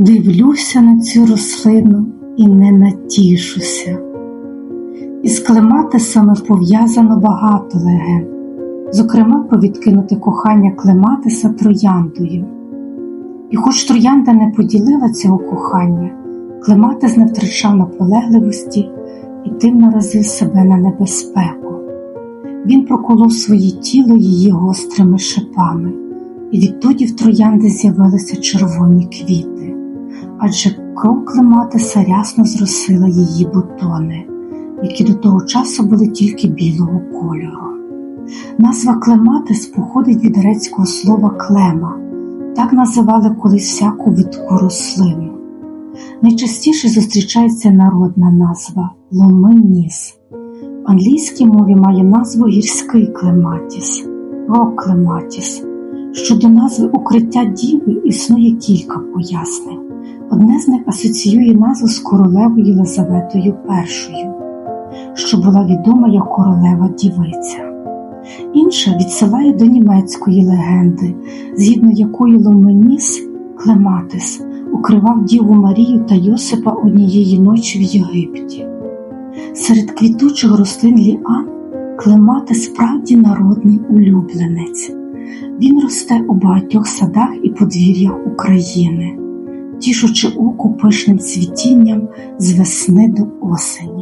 Дивлюся на цю рослину і не натішуся. Із клематисами пов'язано багато легенд, зокрема про відкинуте кохання клематиса трояндою. І хоч троянда не поділила цього кохання, клематис не втрачав наполегливості і тим наразив себе на небезпеку. Він проколов своє тіло її гострими шипами, і відтоді в троянди з'явилися червоні квіти, адже кров клематиса рясно зросила її бутони, які до того часу були тільки білого кольору. Назва клематис походить від грецького слова клема, так називали колись всяку видку рослину. Найчастіше зустрічається народна назва ломиніс. В англійській мові має назву гірський клематіс, рок клематіс. Щодо назви укриття діви існує кілька пояснень. Одне з них асоціює назву з королевою Єлизаветою І, що була відома як королева дівиця. Інша відсилає до німецької легенди, згідно якої Ломеніс Клематис укривав Діву Марію та Йосипа однієї ночі в Єгипті. Серед квітучих рослин ліан клематис справді народний улюбленець. Він росте у багатьох садах і подвір'ях України, тішучи око пишним цвітінням з весни до осені.